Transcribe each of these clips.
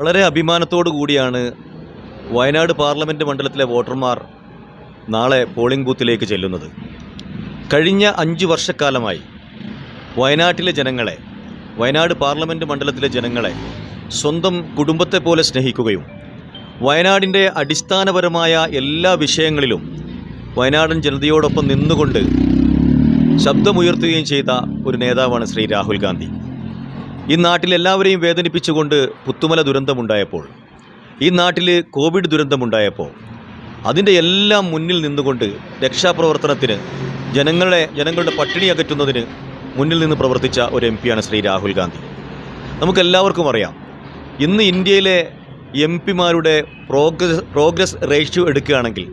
വളരെ അഭിമാനത്തോടു കൂടിയാണ് വയനാട് പാർലമെന്റ് മണ്ഡലത്തിലെ വോട്ടർമാർ നാളെ പോളിംഗ് ബൂത്തിലേക്ക് ചെല്ലുന്നത്. കഴിഞ്ഞ അഞ്ച് വർഷക്കാലമായി വയനാട്ടിലെ ജനങ്ങളെ വയനാട് പാർലമെന്റ് മണ്ഡലത്തിലെ ജനങ്ങളെ സ്വന്തം കുടുംബത്തെ പോലെ സ്നേഹിക്കുകയും വയനാടിന്റെ അടിസ്ഥാനപരമായ എല്ലാ വിഷയങ്ങളിലും വയനാടൻ ജനതയോടൊപ്പം നിന്നുകൊണ്ട് ശബ്ദമുയർത്തുകയും ചെയ്ത ഒരു നേതാവാണ് ശ്രീ രാഹുൽ ഗാന്ധി. ഈ നാട്ടിൽ എല്ലാവരെയും വേദനിപ്പിച്ചുകൊണ്ട് പുത്തുമല ദുരന്തമുണ്ടായപ്പോൾ ഈ നാട്ടിൽ കോവിഡ് ദുരന്തമുണ്ടായപ്പോൾ അതിന്റെ എല്ലാം മുന്നിൽ നിന്നുകൊണ്ട് രക്ഷാപ്രവർത്തനത്തിന് ജനങ്ങളെ ജനങ്ങളുടെ പട്ടിണി അകറ്റുന്നതിന് മുന്നിൽ നിന്ന് പ്രവർത്തിച്ച ഒരു എം പിയാണ് ശ്രീ രാഹുൽ ഗാന്ധി. നമുക്കെല്ലാവർക്കും അറിയാം ഇന്ന് ഇന്ത്യയിലെ എം പിമാരുടെ പ്രോഗ്രസ് പ്രോഗ്രസ് റേഷ്യോ എടുക്കുകയാണെങ്കിൽ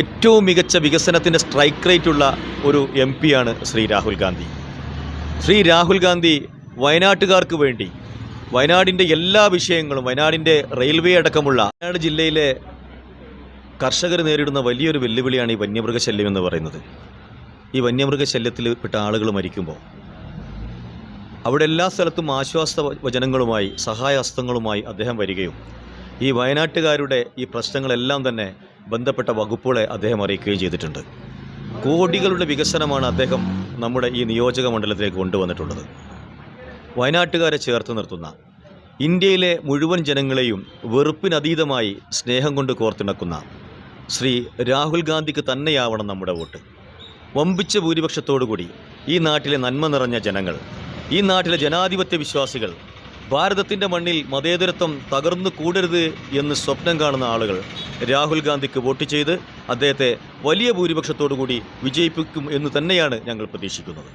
ഏറ്റവും മികച്ച വികസനത്തിന്റെ സ്ട്രൈക്ക് റേറ്റുള്ള ഒരു എം പിയാണ് ശ്രീ രാഹുൽ ഗാന്ധി. ശ്രീ രാഹുൽ ഗാന്ധി വയനാട്ടുകാർക്ക് വേണ്ടി വയനാടിന്റെ എല്ലാ വിഷയങ്ങളും വയനാടിന്റെ റെയിൽവേ അടക്കമുള്ള വയനാട് ജില്ലയിലെ കർഷകർ നേരിടുന്ന വലിയൊരു വെല്ലുവിളിയാണ് ഈ വന്യമൃഗശല്യം എന്ന് പറയുന്നത്. ഈ വന്യമൃഗശല്യത്തിൽ പെട്ട ആളുകൾ മരിക്കുമ്പോൾ അവിടെ എല്ലാ സ്ഥലത്തും ആശ്വാസ വചനങ്ങളുമായി സഹായഹസ്തങ്ങളുമായി അദ്ദേഹം വരികയും ഈ വയനാട്ടുകാരുടെ ഈ പ്രശ്നങ്ങളെല്ലാം തന്നെ ബന്ധപ്പെട്ട വകുപ്പുകളെ അദ്ദേഹം അറിയിക്കുകയും ചെയ്തിട്ടുണ്ട്. കോടികളുടെ വികസനമാണ് അദ്ദേഹം നമ്മുടെ ഈ നിയോജക മണ്ഡലത്തിലേക്ക് കൊണ്ടുവന്നിട്ടുള്ളത്. വയനാട്ടുകാരെ ചേർത്ത് നിർത്തുന്ന ഇന്ത്യയിലെ മുഴുവൻ ജനങ്ങളെയും വെറുപ്പിനതീതമായി സ്നേഹം കൊണ്ട് കോർത്തിണക്കുന്ന ശ്രീ രാഹുൽ ഗാന്ധിക്ക് തന്നെയാവണം നമ്മുടെ വോട്ട്. വമ്പിച്ച ഭൂരിപക്ഷത്തോടുകൂടി ഈ നാട്ടിലെ നന്മ നിറഞ്ഞ ജനങ്ങൾ ഈ നാട്ടിലെ ജനാധിപത്യ വിശ്വാസികൾ ഭാരതത്തിന്റെ മണ്ണിൽ മതേതരത്വം തകർന്നു കൂടരുത് എന്ന് സ്വപ്നം കാണുന്ന ആളുകൾ രാഹുൽ ഗാന്ധിക്ക് വോട്ട് ചെയ്ത് അദ്ദേഹത്തെ വലിയ ഭൂരിപക്ഷത്തോടു കൂടി വിജയിപ്പിക്കും എന്ന് തന്നെയാണ് ഞങ്ങൾ പ്രതീക്ഷിക്കുന്നത്.